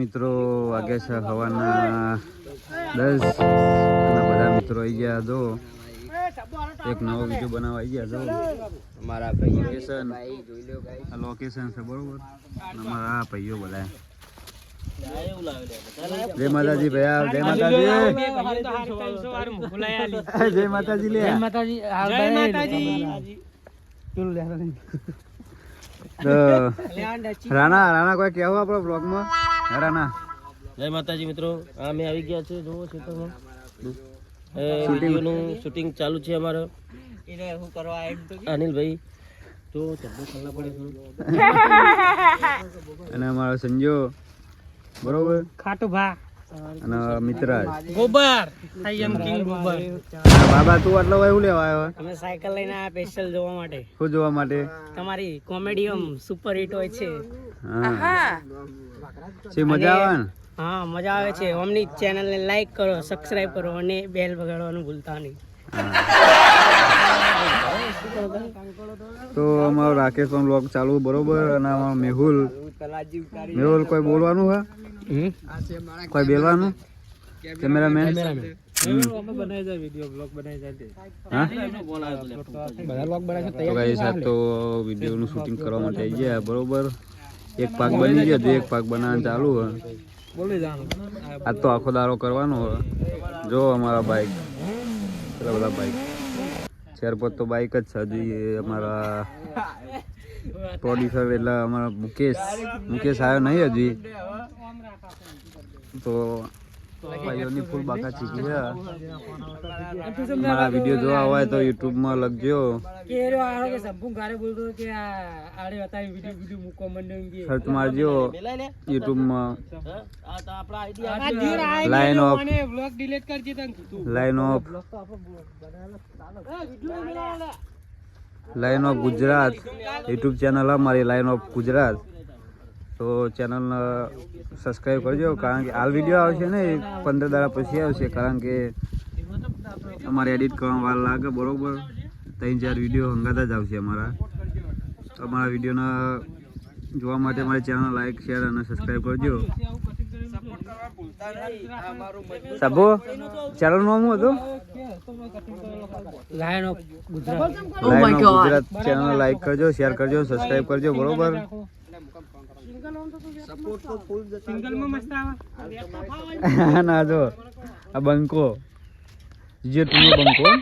મિત્રો વાગે છે હવાના દસ. અને બધા મિત્રો આવી ગયા તો એક નવો વીડિયો બનાવવા આવી ગયા જો. અમારા ભાઈ લોકેશન લો આ લોકેશન છે બરોબર. અમારા આ ભાઈઓ બધા. જય માતાજી ભૈયા જય માતાજી. જય માતાજી લે. તો રાણા રાણા કોઈ કહેવું આપણો બ્લોગમાં હે જય માતાજી મિત્રો. આ અમે આવી ગયા છે. જુઓ ખેતરમાં એ વિડીયોનું શૂટિંગ ચાલુ છે અમારે. અનિલભાઈ તો ચડ્ડો ખાલા પડે અને અમારો સંજો. બરોબર? ખાટુ ભા. અને મિત્રાજ. ગોબર આઈ કિંગ ગોબર બાબા તું આટલો એવું લેવા આવ્યો? અમે સાયકલ લઈને આ સ્પેશિયલ જોવા માટે. શું જોવા માટે? તમારી કોમેડી આમ સુપર હિટ હોય છે. હા છે મજા આવે ને? હા મજા આવે છે. અમની ચેનલને લાઈક કરો સબસ્ક્રાઇબ કરો અને બેલ વગાડવાનું ભૂલતા નહીં. તો અમારો રાકેશ પણ બ્લોગ ચાલુ બરોબર અને અમારો મેહુલ મેહુલ કોઈ બોલવાનું હે? કોઈ બોલવાનું? કેમેરામેન? તો. વિડીયોનું શૂટિંગ કરવા માટે આવી ગયા બરોબર. એક પાક બની ગયો એક પાક બનાવવાનું ચાલુ હોય. આજ તો આખો દારો કરવાનો હોય. જો અમારા બાઈક એટલા બધા બાઈક ચાર પાંચ તો બાઈક જ છે. હજી અમારા પ્રોડ્યુસર એટલે અમારા મુકેશ. મુકેશ આવ્યો નહીં હજી. તો ભાઈઓની ફૂલ બાકા ચીકી છે મારા વીડિયો જોવા હોય તો યુટ્યુબમાં લખજો. સર્ચ મારજો યુટ્યુબમાં. આ તો આપણા લાઈન ઓફ બ્લોગ ડિલીટ કરજે તને line of line of Gujarat YouTube channel અમારી લાઈન ઓફ ગુજરાત. તો ચેનલને સબસ્ક્રાઈબ કરજો કારણ કે હાલ વીડિયો આવશે ને પંદર દાડા પછી આવશે કારણ કે અમારે એડિટ કરવામાં વાર લાગે બરાબર? ત્રણ ચાર વીડિયો હંગાતા જ આવશે અમારા. અમારા વિડીયોના જોવા માટે અમારી ચેનલ લાઈક શેર અને સબસ્ક્રાઈબ કરજો. સાબુ ચેનલનું શું હતું? ગુજરાત ચેનલ લાઈક કરજો શેર કરજો સબસ્ક્રાઈબ કરજો બરોબર? સિંગલમાં મસ્ત આવે. ના જો. આ બંકો. જે તું બંકો.